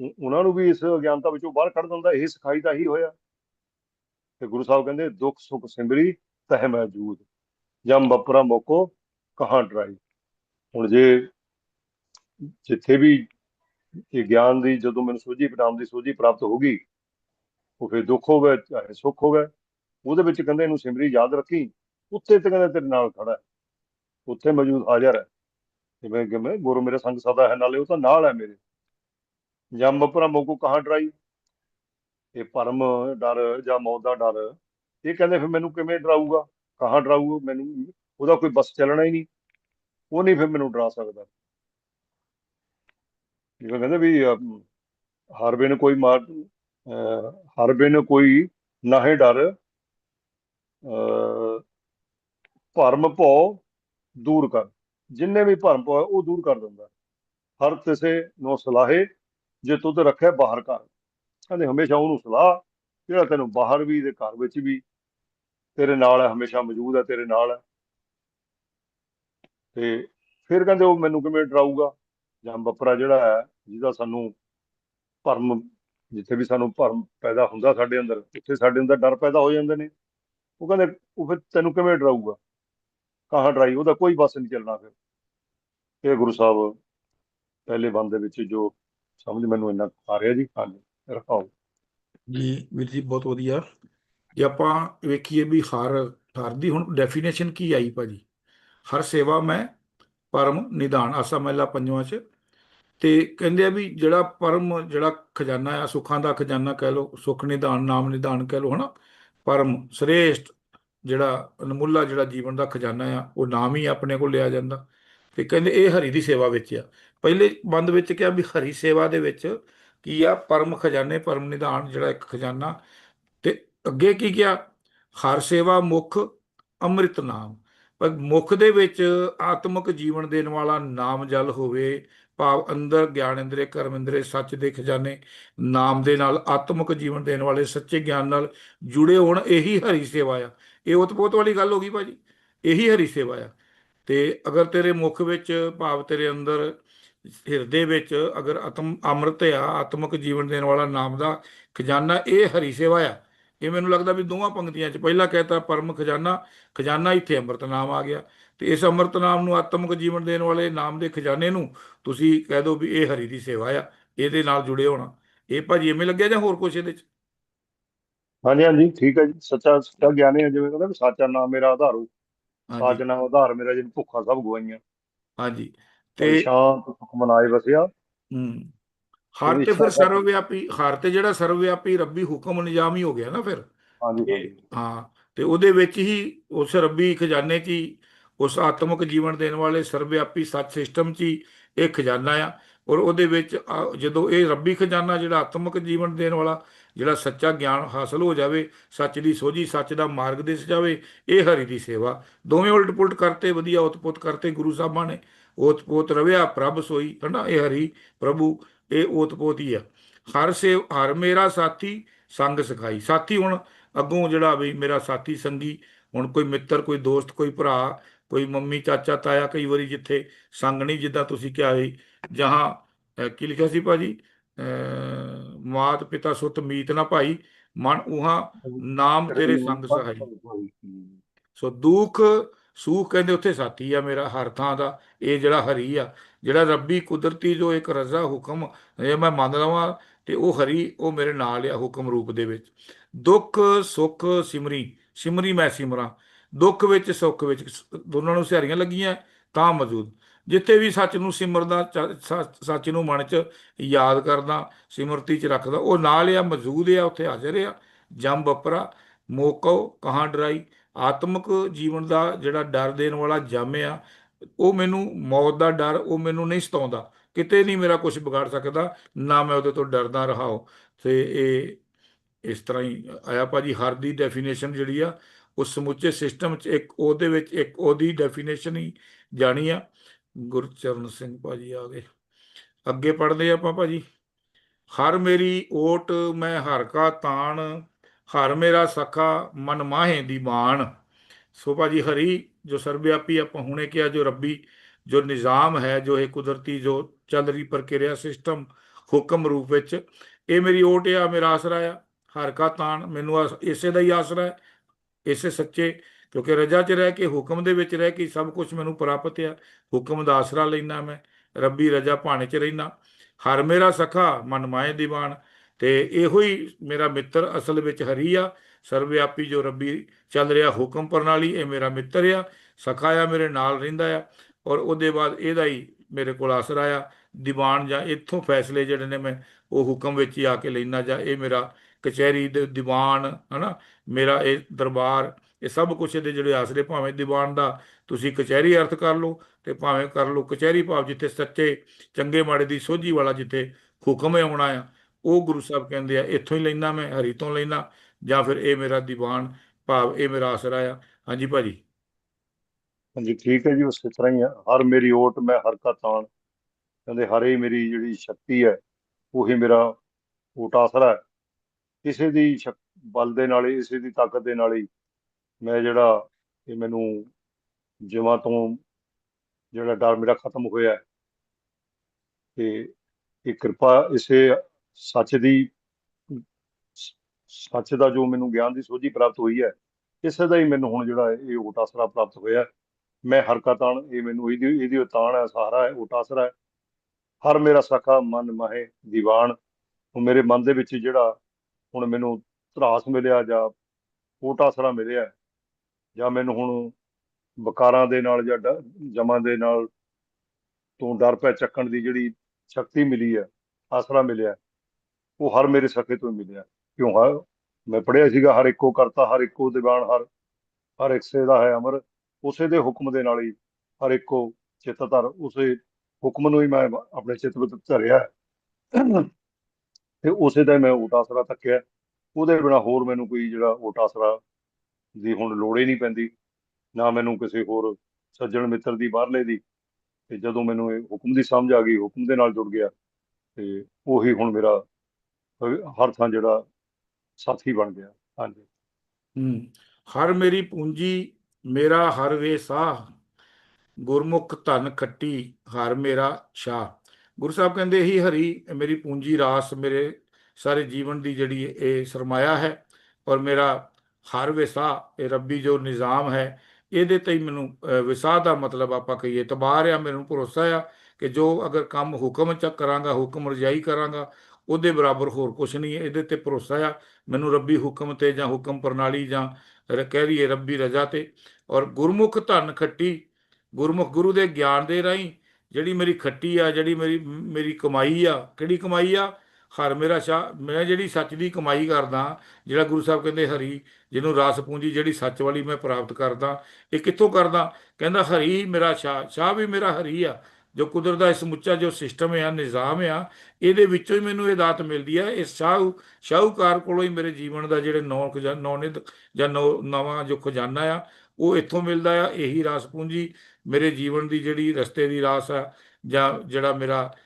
ਉਹਨਾਂ ਨੂੰ ਵੀ ਇਸ ਅਗਿਆਨਤਾ ਵਿੱਚੋਂ ਬਾਹਰ ਕੱਢ ਦਿੰਦਾ, ਇਹ ਸਿਖਾਈ ਤਾਂ ਹੀ ਹੋਇਆ। ਤੇ ਗੁਰੂ ਸਾਹਿਬ ਕਹਿੰਦੇ, ਦੁੱਖ, ਸੁੱਖ, ਸਿਮਰੀ, ਤਹਿ ਮੈਂ ਜੂਦ ਜਮ ਬਪਰਾ ਮੋਕੋ, ਕਹਾਂ ਡਰਾਈ। ਹੁਣ ਜੇ ਜਿੱਥੇ ਵੀ ਇਹ ਗਿਆਨ ਦੀ ਜਦੋਂ ਮੈਨੂੰ ਸੋਝੀ ਪਟਾਮ ਦੀ ਸੋਝੀ ਪ੍ਰਾਪਤ ਹੋ ਗਈ, ਉਹ ਫਿਰ ਦੁੱਖ ਹੋਵੇ ਚਾਹੇ ਸੁੱਖ ਹੋਵੇ ਉਹਦੇ ਵਿੱਚ ਕਹਿੰਦੇ ਇਹਨੂੰ ਸਿਮਰੀ ਯਾਦ ਰੱਖੀ, ਉੱਤੇ ਤੇ ਕਹਿੰਦੇ ਤੇਰੇ ਨਾਲ ਖੜਾ ਹੈ, ਉੱਥੇ ਮੌਜੂਦ ਹਾਜ਼ਰ ਹੈ। ਜਿਵੇਂ ਕਿ ਮੈਂ ਗੁਰੂ ਮੇਰੇ ਸੰਗ ਸਦਾ ਹੈ, ਨਾਲੇ ਉਹ ਤਾਂ ਨਾਲ ਹੈ ਮੇਰੇ। ਜਮ ਬਪਰਾ ਮੋਕੋ ਕਹਾਂ ਡਰਾਈ? ਇਹ ਭਰਮ ਡਰ ਜਾਂ ਮੌਤ ਦਾ ਡਰ, ਇਹ ਕਹਿੰਦੇ ਫਿਰ ਮੈਨੂੰ ਕਿਵੇਂ ਡਰਾਊਗਾ? ਕਹਾਂ ਡਰਾਊਗਾ? ਮੈਨੂੰ ਉਹਦਾ ਕੋਈ ਬਸ ਚੱਲਣਾ ਹੀ ਨਹੀਂ। ਉਹ ਨਹੀਂ ਫਿਰ ਮੈਨੂੰ ਡਰਾ ਸਕਦਾ। ਜਿਵੇਂ ਕਹਿੰਦੇ ਵੀ ਅਮ, ਹਰ ਬਿਨ ਕੋਈ ਮਾਰ ਅਹ, ਹਰ ਬਿਨ ਕੋਈ ਨਾਹੇ ਡਰ ਭਰਮ ਭਉ ਦੂਰ ਕਰ। ਜਿੰਨੇ ਵੀ ਭਰਮ ਭਉ ਉਹ ਦੂਰ ਕਰ ਦਿੰਦਾ। ਹਰ ਕਿਸੇ ਨੂੰ ਸਲਾਹੇ ਜੇ ਤੁਧ ਰੱਖੇ ਬਾਹਰ ਕਰ ਕਹਿੰਦੇ ਹਮੇਸ਼ਾ ਉਹਨੂੰ ਸਲਾਹ ਜਿਹੜਾ ਤੈਨੂੰ ਬਾਹਰ ਵੀ ਤੇ ਘਰ ਵਿੱਚ ਵੀ ਤੇਰੇ ਨਾਲ ਹੈ ਹਮੇਸ਼ਾ ਮੌਜੂਦ ਹੈ ਤੇਰੇ ਨਾਲ ਹੈ। ਤੇ ਫਿਰ ਕਹਿੰਦੇ ਉਹ ਮੈਨੂੰ ਕਿਵੇਂ ਡਰਾਊਗਾ? ਜਾਂ ਬੱਪਰਾ ਜਿਹੜਾ ਹੈ, ਜਿਹਦਾ ਸਾਨੂੰ ਭਰਮ, ਜਿੱਥੇ ਵੀ ਸਾਨੂੰ ਭਰਮ ਪੈਦਾ ਹੁੰਦਾ ਸਾਡੇ ਅੰਦਰ, ਉੱਥੇ ਸਾਡੇ ਅੰਦਰ ਡਰ ਪੈਦਾ ਹੋ ਜਾਂਦੇ ਨੇ। ਉਹ ਕਹਿੰਦੇ, ਉਹ ਫਿਰ ਤੈਨੂੰ ਕਿਵੇਂ ਡਰਾਊਗਾ? ਕਹਾਂ ਡਰਾਈ? ਉਹਦਾ ਕੋਈ ਬਸ ਨਹੀਂ ਚੱਲਣਾ ਫਿਰ। ਇਹ ਗੁਰੂ ਸਾਹਿਬ ਪਹਿਲੇ ਬੰਦ ਦੇ ਵਿੱਚ ਜੋ ਸਮਝ ਮੈਨੂੰ ਇੰਨਾ ਆ ਰਿਹਾ ਜੀ ਹਾਂਜੀ ਰਖਾਓ।
ਜੀ, ਵੀਰ ਜੀ, ਬਹੁਤ ਵਧੀਆ। ਜੇ ਆਪਾਂ ਵੇਖੀਏ ਵੀ ਹਰ ਹਰ ਦੀ ਹੁਣ ਡੈਫੀਨੇਸ਼ਨ ਕੀ ਆਈ ਭਾਜੀ? ਹਰ ਸੇਵਾ ਮੈਂ ਪਰਮ ਨਿਧਾਨ, ਆਸਾ ਮਹਿਲਾ ਪੰਜਵਾਂ ਚ। ਤੇ ਕਹਿੰਦੇ ਆ ਵੀ ਜਿਹੜਾ ਪਰਮ ਜਿਹੜਾ ਖਜ਼ਾਨਾ ਆ, ਸੁੱਖਾਂ ਦਾ ਖਜ਼ਾਨਾ ਕਹਿ ਲਓ, ਸੁੱਖ ਨਿਧਾਨ, ਨਾਮ ਨਿਧਾਨ ਕਹਿ ਲਓ, ਹਨਾ? ਪਰਮ ਸ੍ਰੇਸ਼ਟ ਜਿਹੜਾ ਅਨਮੁੱਲਾ ਜਿਹੜਾ ਜੀਵਨ ਦਾ ਖਜ਼ਾਨਾ ਆ, ਉਹ ਨਾਮ ਹੀ ਆਪਣੇ ਕੋਲ ਲਿਆ ਜਾਂਦਾ। ਤੇ ਕਹਿੰਦੇ ਇਹ ਹਰੀ ਦੀ ਸੇਵਾ ਵਿੱਚ ਆ। ਪਹਿਲੇ ਬੰਦ ਵਿੱਚ ਕਿਹਾ ਵੀ ਹਰੀ ਸੇਵਾ ਦੇ ਵਿੱਚ ਕੀ ਆ? ਪਰਮ ਖਜ਼ਾਨੇ, ਪਰਮ ਨਿਧਾਨ ਜਿਹੜਾ ਇੱਕ ਖਜ਼ਾਨਾ। ਤੇ ਅੱਗੇ ਕੀ ਕਿਹਾ? ਹਰ ਸੇਵਾ ਮੁਖ ਅੰਮ੍ਰਿਤ ਨਾਮ। ਪਰ ਮੁਖ ਦੇ ਵਿੱਚ ਆਤਮਿਕ ਜੀਵਨ ਦੇਣ ਵਾਲਾ ਨਾਮ ਜਲ ਹੋਵੇ, ਭਾਵ ਅੰਦਰ ਗਿਆਨ ਇੰਦਰੇ ਕਰਮ ਇੰਦਰੇ ਸੱਚ ਦੇ ਖਜ਼ਾਨੇ ਨਾਮ ਦੇ ਨਾਲ ਆਤਮਿਕ ਜੀਵਨ ਦੇਣ ਵਾਲੇ ਸੱਚੇ ਗਿਆਨ ਨਾਲ ਜੁੜੇ ਹੋਣ, ਇਹੀ ਹਰੀ ਸੇਵਾ ਆ। ਇਹ ਉਤਪੋਤ ਵਾਲੀ ਗੱਲ ਹੋ ਗਈ ਭਾਜੀ। ਇਹੀ ਹਰੀ ਸੇਵਾ ਆ। ਤੇ ਅਗਰ ਤੇਰੇ ਮੁਖ ਵਿੱਚ, ਭਾਵ ਤੇਰੇ ਅੰਦਰ ਹਿਰਦੇ ਵਿੱਚ ਅਗਰ ਆਤਮ, ਅੰਮ੍ਰਿਤ ਆ, ਆਤਮਿਕ ਜੀਵਨ ਦੇਣ ਵਾਲਾ ਨਾਮ ਦਾ ਖਜ਼ਾਨਾ, ਇਹ ਹਰੀ ਸੇਵਾ ਆ। ਇਹ ਮੈਨੂੰ ਲੱਗਦਾ ਵੀ ਦੋਵਾਂ ਪੰਕਤੀਆਂ 'ਚ ਪਹਿਲਾਂ ਕਹਿਤਾ ਪਰਮ ਖਜ਼ਾਨਾ ਖਜ਼ਾਨਾ ਇੱਥੇ ਅੰਮ੍ਰਿਤ ਨਾਮ ਆ ਗਿਆ। ਤੇ ਇਸ ਅੰਮ੍ਰਿਤ ਨਾਮ ਨੂੰ ਆਤਮਿਕ ਜੀਵਨ ਦੇਣ ਵਾਲੇ ਨਾਮ ਦੇ ਖਜ਼ਾਨੇ ਨੂੰ ਤੁਸੀਂ ਕਹਿ ਦਿਓ ਵੀ ਇਹ ਹਰੀ ਦੀ ਸੇਵਾ ਆ ਇਹਦੇ ਨਾਲ ਜੁੜੇ ਹੋਣਾ। ਇਹ ਭਾਜੀ ਐਵੇਂ ਲੱਗਿਆ ਜਾਂ ਹੋਰ ਕੁਛ ਇਹਦੇ 'ਚ?
ਹਾਂਜੀ ਹਾਂਜੀ ਠੀਕ ਹੈ ਜੀ। ਸੱਚਾ ਸੱਚਾ ਗਿਆਨੀ ਹੈ ਜਿਵੇਂ ਕਹਿੰਦਾ ਸੱਚਾ ਨਾਮ ਮੇਰਾ ਆਧਾਰੂ ਸੱਚ ਨਾਮ ਆਧਾਰ ਮੇਰਾ ਜਿਨ ਭੁੱਖਾ ਸਭ ਗਵਾਈਆਂ
ਹਾਂਜੀ।
ਤੇ ਸ਼ਾਂਤ ਸੁਖ ਮਨਾਏ ਵਸਿਆ
ਹੂੰ। ਹਰ ਤੇ ਫਿਰ ਸਰਵਵਿਆਪੀ ਹਰ ਤੇ ਜਿਹੜਾ ਸਰਵਵਿਆਪੀ ਰੱਬੀ ਹੁਕਮ ਨਿਜ਼ਾਮ ਹੀ ਹੋ ਗਿਆ ਨਾ ਫਿਰ।
ਹਾਂਜੀ।
ਤੇ ਹਾਂ ਤੇ ਉਹਦੇ ਵਿੱਚ ਹੀ ਉਸ ਰੱਬੀ ਖਜ਼ਾਨੇ 'ਚ ਹੀ ਉਸ ਆਤਮਿਕ ਜੀਵਨ ਦੇਣ ਵਾਲੇ ਸਰਵਵਿਆਪੀ ਸੱਚ ਸਿਸਟਮ 'ਚ ਹੀ ਇਹ ਖਜ਼ਾਨਾ ਆ। ਔਰ ਉਹਦੇ ਵਿੱਚ ਜਦੋਂ ਇਹ ਰੱਬੀ ਖਜ਼ਾਨਾ ਜਿਹੜਾ ਆਤਮਿਕ ਜੀਵਨ ਦੇਣ ਵਾਲਾ ਜਿਹੜਾ ਸੱਚਾ ਗਿਆਨ ਹਾਸਲ ਹੋ ਜਾਵੇ ਸੱਚ ਦੀ ਸੋਝੀ ਸੱਚ ਦਾ ਮਾਰਗ ਦਿਸ ਜਾਵੇ ਇਹ ਹਰੀ ਦੀ ਸੇਵਾ। ਦੋਵੇਂ ਉਲਟ ਪੁਲਟ ਕਰਤੇ ਵਧੀਆ ਉਤਪੁੱਤ ਕਰਤੇ ਗੁਰੂ ਸਾਹਿਬਾਂ ਨੇ। ਉਤਪੋਤ ਰਵਿਆ ਪ੍ਰਭ ਸੋਈ ਹਨਾ ਇਹ ਹਰੀ ਪ੍ਰਭੂ। ਇਹ ਉਤਪੋਤ ਹੀ ਆ। ਹਰ ਸੇ ਹਰ ਮੇਰਾ ਸਾਥੀ ਸੰਗ ਸਿਖਾਈ। ਸਾਥੀ ਹੁਣ ਅੱਗੋਂ ਜਿਹੜਾ ਵੀ ਮੇਰਾ ਸਾਥੀ ਸੰਗੀ ਹੁਣ ਕੋਈ ਮਿੱਤਰ ਕੋਈ ਦੋਸਤ ਕੋਈ ਭਰਾ ਕੋਈ ਮੰਮੀ ਚਾਚਾ ਤਾਇਆ ਕਈ ਵਾਰੀ ਜਿੱਥੇ ਸੰਗ ਨਹੀਂ ਜਿੱਦਾਂ ਤੁਸੀਂ ਕਿਹਾ ਸੀ ਜਹਾਂ ਕੀ ਲਿਖਿਆ ਸੀ ਭਾਜੀ? ਮਾਤ ਪਿਤਾ ਸੁਤ ਮੀਤ ਨਾ ਭਾਈ ਮਨ ਉਹਾਂ ਨਾਮ ਤੇਰੇ ਸੰਗ ਸਹਾਈ ਸੋ ਦੁੱਖ ਸੁਖ ਕਹਿੰਦੇ ਉੱਥੇ ਸਾਥੀ ਆ ਮੇਰਾ ਹਰ ਥਾਂ ਦਾ, ਇਹ ਜਿਹੜਾ ਹਰੀ ਆ, ਜਿਹੜਾ ਰੱਬੀ ਕੁਦਰਤੀ ਜੋ ਇੱਕ ਰਜ਼ਾ ਹੁਕਮ, ਇਹ ਮੈਂ ਮੰਨ ਲਵਾਂ ਤੇ ਉਹ ਹਰੀ ਉਹ ਮੇਰੇ ਨਾਲ ਆ ਹੁਕਮ ਰੂਪ ਦੇ ਵਿੱਚ। ਦੁੱਖ, ਸੁੱਖ, ਸਿਮਰੀ ਸਿਮਰੀ ਮੈਂ ਸਿਮਰਾਂ, ਦੁੱਖ ਵਿੱਚ, ਸੁੱਖ ਵਿੱਚ ਦੋਨਾਂ ਨੂੰ ਸਿਹਾਰੀਆਂ ਲੱਗੀਆਂ, ਤਾਂ ਮੌਜੂਦ। ਜਿੱਥੇ ਵੀ ਸੱਚ ਨੂੰ ਸਿਮਰਦਾ, ਚ- ਸੱਚ ਨੂੰ ਮਨ 'ਚ ਯਾਦ ਕਰਦਾ, ਸਿਮਰਤੀ 'ਚ ਰੱਖਦਾ, ਉਹ ਨਾਲ ਆ, ਮੌਜੂਦ ਆ, ਉੱਥੇ ਹਾਜ਼ਰ ਆ, ਜੰਮ ਬਪਰਾ ਮੋਕੋ, ਕਹਾਂ ਡਰਾਈ ਆਤਮਿਕ ਜੀਵਨ ਦਾ ਜਿਹੜਾ ਡਰ ਦੇਣ ਵਾਲਾ ਜੰਮ ਆ, ਉਹ ਮੈਨੂੰ ਮੌਤ ਦਾ ਡਰ, ਉਹ ਮੈਨੂੰ ਨਹੀਂ ਸਤਾਉਂਦਾ। ਕਿਤੇ ਨਹੀਂ ਮੇਰਾ ਕੁਝ ਵਿਗਾੜ ਸਕਦਾ, ਨਾ ਮੈਂ ਉਹਦੇ ਤੋਂ ਡਰਦਾ ਰਹਾ ਹਾਂ। ਤੇ ਇਹ ਇਸ ਤਰ੍ਹਾਂ ਹੀ ਆਇਆ ਭਾਜੀ, ਹਰ ਦੀ ਡੈਫੀਨੇਸ਼ਨ ਜਿਹੜੀ ਆ, ਉਹ ਸਮੁੱਚੇ ਸਿਸਟਮ 'ਚ ਇੱਕ ਉਹਦੇ ਵਿੱਚ ਇੱਕ ਉਹਦੀ ਡੈਫੀਨੇਸ਼ਨ ਹੀ ਜਾਣੀ ਆ। ਗੁਰਚਰਨ ਸਿੰਘ ਭਾਜੀ ਆ ਗਏ। ਅੱਗੇ ਪੜ੍ਹਦੇ ਆਪਾਂ ਭਾਜੀ। ਹਰ ਮੇਰੀ ਓਟ ਮੈਂ ਹਰ ਕਾ ਤਾਣ ਹਰ ਮੇਰਾ ਸਖਾ ਮਨ ਮਾਹੇ ਦੀ ਬਾਣ ਸੋ ਭਾਜੀ ਹਰੀ, ਜੋ ਸਰਵਿਆਪੀ ਆਪਾਂ ਹੁਣੇ ਕਿਹਾ, ਜੋ ਰੱਬੀ, ਜੋ ਨਿਜ਼ਾਮ ਹੈ, ਜੋ ਇਹ ਕੁਦਰਤੀ, ਜੋ ਚੱਲ ਰਹੀ ਪ੍ਰਕਿਰਿਆ ਸਿਸਟਮ, ਹੁਕਮ ਰੂਪ ਵਿੱਚ, ਇਹ ਮੇਰੀ ਓਟ ਆ, ਮੇਰਾ ਆਸਰਾ ਆ। ਹਰ ਕਾ ਤਾਣ, ਮੈਨੂੰ ਆਸ- ਇਸੇ ਦਾ ਹੀ ਆਸਰਾ ਹੈ, ਇਸੇ ਸੱਚੇ। ਕਿਉਂਕਿ ਰਜਾ 'ਚ ਰਹਿ ਕੇ, ਹੁਕਮ ਦੇ ਵਿੱਚ ਰਹਿ ਕੇ ਸਭ ਕੁਝ ਮੈਨੂੰ ਪ੍ਰਾਪਤ ਆ। ਹੁਕਮ ਦਾ ਆਸਰਾ ਲੈਣਾ ਮੈਂ, ਰੱਬੀ ਰਜਾ ਭਾਣੇ 'ਚ ਰਹਿਣਾ ਹਰ ਮੇਰਾ ਸਖਾ ਮਨ ਮਾਏ ਦੀਵਾਨ ਤੇ ਇਹੋ ਹੀ ਮੇਰਾ ਮਿੱਤਰ ਅਸਲ ਵਿੱਚ ਹਰੀ ਆ ਸਰਵਿਆਪੀ ਜੋ ਰੱਬੀ ਚੱਲ ਰਿਹਾ ਹੁਕਮ ਪ੍ਰਣਾਲੀ, ਇਹ ਮੇਰਾ ਮਿੱਤਰ ਆ, ਸਖਾ ਆ, ਮੇਰੇ ਨਾਲ ਰਹਿੰਦਾ ਆ, ਔਰ ਉਹਦੇ ਬਾਅਦ ਇਹਦਾ ਹੀ ਮੇਰੇ ਕੋਲ ਆਸਰਾ ਆ, ਦੀਵਾਨ ਜਾਂ ਇੱਥੋਂ ਫੈਸਲੇ ਜਿਹੜੇ ਨੇ ਮੈਂ ਉਹ ਹੁਕਮ ਵਿੱਚ ਹੀ ਆ ਕੇ ਲੈਣਾ ਜਾਂ ਇਹ ਮੇਰਾ ਕਚਹਿਰੀ ਦੇ ਦੀਵਾਨ, ਹਨਾ, ਮੇਰਾ ਇਹ ਦਰਬਾਰ, ਇਹ ਸਭ ਕੁਝ ਇਹਦੇ ਜਿਹੜੇ ਆਸਰੇ ਭਾਵੇਂ ਦੀਵਾਨ ਦਾ ਤੁਸੀਂ ਕਚਹਿਰੀ ਅਰਥ ਕਰ ਲਓ ਤੇ ਭਾਵੇਂ ਕਰ ਲਓ ਕਚਹਿਰੀ ਭਾਵ ਜਿੱਥੇ ਸੱਚੇ ਚੰਗੇ ਮਾੜੇ ਦੀ ਸੋਝੀ ਵਾਲਾ ਜਿੱਥੇ ਹੁਕਮ ਹੈ ਆਉਣਾ ਆ ਉਹ ਗੁਰੂ ਸਾਹਿਬ ਕਹਿੰਦੇ ਆ, ਇੱਥੋਂ ਹੀ ਲੈਣਾ ਮੈਂ, ਹਰੀ ਤੋਂ ਲੈਣਾ ਜਾਂ ਫਿਰ ਇਹ ਮੇਰਾ ਦੀਵਾਨ ਭਾਵ, ਇਹ ਮੇਰਾ ਆਸਰਾ ਆ। ਹਾਂਜੀ ਭਾਜੀ।
ਹਾਂਜੀ, ਠੀਕ ਹੈ ਜੀ, ਉਸੇ ਤਰ੍ਹਾਂ ਹੀ ਆ। ਹਰ ਮੇਰੀ ਓਟ ਮੈਂ ਹਰ ਕਾ ਤਾਣ ਕਹਿੰਦੇ ਹਰੇ ਮੇਰੀ ਜਿਹੜੀ ਸ਼ਕਤੀ ਹੈ, ਉਹੀ ਮੇਰਾ ਓਟ ਆਸਰਾ ਹੈ। ਕਿਸੇ ਦੀ ਸ਼ਕ- ਬਲ ਦੇ ਨਾਲ ਇਸੇ ਦੀ ਤਾਕਤ ਦੇ ਨਾਲ ਹੀ ਮੈਂ ਜਿਹੜਾ ਇਹ ਮੈਨੂੰ ਜਿਵਾਂ ਤੋਂ ਜਿਹੜਾ ਡਰ ਮੇਰਾ ਖਤਮ ਹੋਇਆ ਤੇ ਇਹ ਕਿਰਪਾ ਇਸੇ ਸੱਚ ਦੀ, ਸੱਚ ਦਾ ਜੋ ਮੈਨੂੰ ਗਿਆਨ ਦੀ ਸੋਝੀ ਪ੍ਰਾਪਤ ਹੋਈ ਹੈ ਇਸੇ ਦਾ ਹੀ ਮੈਨੂੰ ਹੁਣ ਜਿਹੜਾ ਇਹ ਓਟ ਆਸਰਾ ਪ੍ਰਾਪਤ ਹੋਇਆ, ਮੈਂ ਹਰ ਕਾ ਇਹ ਮੈਨੂੰ ਇਹਦੀ ਇਹਦੀ ਉਹ ਤਾਣ ਹੈ, ਸਹਾਰਾ ਹੈ, ਓਟ ਆਸਰਾ ਹੈ। ਹਰ ਮੇਰਾ ਸਖਾ ਮਨ ਮਾਹੇ ਦੀਵਾਨ ਉਹ ਮੇਰੇ ਮਨ ਦੇ ਵਿੱਚ ਜਿਹੜਾ ਹੁਣ ਮੈਨੂੰ ਧਰਾਸ ਮਿਲਿਆ ਜਾਂ ਓਟ ਆਸਰਾ ਮਿਲਿਆ, ਜਾਂ ਮੈਨੂੰ ਹੁਣ ਵਕਾਰਾਂ ਦੇ ਨਾਲ ਜਾਂ ਡ- ਜਮਾਂ ਦੇ ਨਾਲ ਤੋਂ ਡਰ ਪੈ ਚੱਕਣ ਦੀ ਜਿਹੜੀ ਸ਼ਕਤੀ ਮਿਲੀ ਹੈ, ਆਸਰਾ ਮਿਲਿਆ। ਉਹ ਹਰ ਮੇਰੇ ਸਖੇ ਤੋਂ ਹੀ ਮਿਲਿਆ। ਕਿਉਂ ਹਰ ਮੈਂ ਪੜਿਆ ਸੀਗਾ, ਹਰ ਇੱਕੋ ਕਰਤਾ, ਹਰ ਇੱਕੋ ਦੀਵਾਨ, ਹਰ ਹਰ ਇਕਸੇ ਦਾ ਹੈ ਅਮਰ। ਉਸੇ ਦੇ ਹੁਕਮ ਦੇ ਨਾਲ ਹੀ ਹਰ ਇੱਕੋ ਚਿੱਤ ਉਸੇ ਹੁਕਮ ਨੂੰ ਹੀ ਮੈਂ ਆਪਣੇ ਚਿੱਤ ਵਿੱਚ ਧਰਿਆ। ਹੈ। ਤੇ ਉਸੇ ਦਾ ਮੈਂ ਓਟ ਆਸਰਾ ਤੱਕਿਆ ਉਹਦੇ ਬਿਨਾ ਹੋਰ ਮੈਨੂੰ ਕੋਈ ਜਿਹੜਾ ਓਟ ਆਸਰਾ ਦੀ ਹੁਣ ਲੋੜ ਹੀ ਨਹੀਂ ਪੈਂਦੀ। ਨਾ ਮੈਨੂੰ ਕਿਸੇ ਹੋਰ ਸੱਜਣ ਮਿੱਤਰ ਦੀ, ਬਾਹਰਲੇ ਦੀ। ਤੇ ਜਦੋਂ ਮੈਨੂੰ ਇਹ ਹੁਕਮ ਦੀ ਸਮਝ ਆ ਗਈ, ਹੁਕਮ ਦੇ ਨਾਲ ਜੁੜ ਗਿਆ, ਤੇ ਉਹੀ ਹੁਣ ਮੇਰਾ ਹਰ ਥਾਂ ਜਿਹੜਾ ਸਾਥੀ ਬਣ ਗਿਆ। ਹਾਂਜੀ।
ਹੂੰ। ਹਰ ਮੇਰੀ ਪੂੰਜੀ, ਮੇਰਾ ਹਰ ਵੇ ਸਾਹ। ਗੁਰਮੁਖ ਧਨ ਖੱਟੀ, ਹਰ ਮੇਰਾ ਸ਼ਾਹ ਗੁਰੂ ਸਾਹਿਬ ਕਹਿੰਦੇ ਇਹੀ ਹਰੀ ਮੇਰੀ ਪੂੰਜੀ ਰਾਸ ਮੇਰੇ ਸਾਰੇ ਜੀਵਨ ਦੀ ਜਿਹੜੀ ਇਹ ਸਰਮਾਇਆ ਹੈ, ਔਰ ਮੇਰਾ ਹਰ ਵਿਸਾ ਇਹ ਰੱਬੀ ਜੋ ਨਿਜ਼ਾਮ ਹੈ, ਇਹਦੇ ਤੇ ਮੈਨੂੰ ਵਿਸਾ ਦਾ ਮਤਲਬ ਆਪਾਂ ਕਹੀਏ। ਤਬਾਰ ਆ ਮੈਨੂੰ ਭਰੋਸਾ ਆ ਕਿ ਜੋ ਅਗਰ ਕੰਮ ਹੁਕਮ ਚ ਕਰਾਂਗਾ, ਹੁਕਮ ਰਜਾਈ ਕਰਾਂਗਾ ਉਹਦੇ ਬਰਾਬਰ ਹੋਰ ਕੁਝ ਨਹੀਂ ਹੈ, ਇਹਦੇ ਤੇ ਭਰੋਸਾ ਆ। ਮੈਨੂੰ ਰੱਬੀ ਹੁਕਮ ਤੇ ਜਾਂ ਹੁਕਮ ਪ੍ਰਣਾਲੀ ਜਾਂ ਰ- ਕਹਿ ਲਈਏ ਰੱਬੀ ਰਜ਼ਾ ਤੇ। ਔਰ ਗੁਰਮੁਖ ਧਨ ਖੱਟੀ, ਗੁਰਮੁਖ ਗੁਰੂ ਦੇ ਗਿਆਨ ਦੇ ਰਾਹੀਂ ਜਿਹੜੀ ਮੇਰੀ ਖੱਟੀ ਆ, ਜਿਹੜੀ ਮੇਰੀ ਮੇਰੀ ਕਮਾਈ ਆ, ਕਿਹੜੀ ਕਮਾਈ ਆ? ਹਰ ਮੇਰਾ ਸ਼ਾ, ਮੈਂ ਜਿਹੜੀ ਸੱਚ ਦੀ ਕਮਾਈ ਕਰਦਾ, ਜਿਹੜਾ ਗੁਰੂ ਸਾਹਿਬ ਕਹਿੰਦੇ ਹਰੀ, ਜਿਹਨੂੰ ਰਾਸ ਪੂੰਜੀ, ਜਿਹੜੀ ਸੱਚ ਵਾਲੀ ਮੈਂ ਪ੍ਰਾਪਤ ਕਰਦਾ, ਇਹ ਕਿੱਥੋਂ ਕਰਦਾ? ਕਹਿੰਦਾ ਹਰੀ ਮੇਰਾ ਸ਼ਾ ਸ਼ਾ ਵੀ ਮੇਰਾ ਹਰੀ ਆ। ਜੋ ਕੁਦਰਤ ਦਾ ਸਮੁੱਚਾ ਜੋ ਸਿਸਟਮ ਆ ਨਿਜ਼ਾਮ ਆ ਇਹਦੇ ਵਿੱਚੋਂ ਹੀ ਮੈਨੂੰ ਇਹ ਦਾਤ ਮਿਲਦੀ ਆ ਇਸ ਸ਼ਾਹੂ, ਸ਼ਾਹੂਕਾਰ ਕੋਲੋਂ ਹੀ ਮੇਰੇ ਜੀਵਨ ਦਾ ਜਿਹੜੇ ਨੌ ਖਜ਼ਾ- ਨੌਨਿਤ ਜਾਂ ਨੌ- ਨਵਾਂ ਜੋ ਖਜ਼ਾਨਾ ਆ, ਉਹ ਇੱਥੋਂ ਮਿਲਦਾ ਆ। ਇਹੀ ਰਾਸ ਪੂੰਜੀ ਮੇਰੇ ਜੀਵਨ ਦੀ ਜਿਹੜੀ ਰਸਤੇ ਦੀ ਰਾਸ ਆ, ਜਾਂ ਜਿਹੜਾ ਮੇਰਾ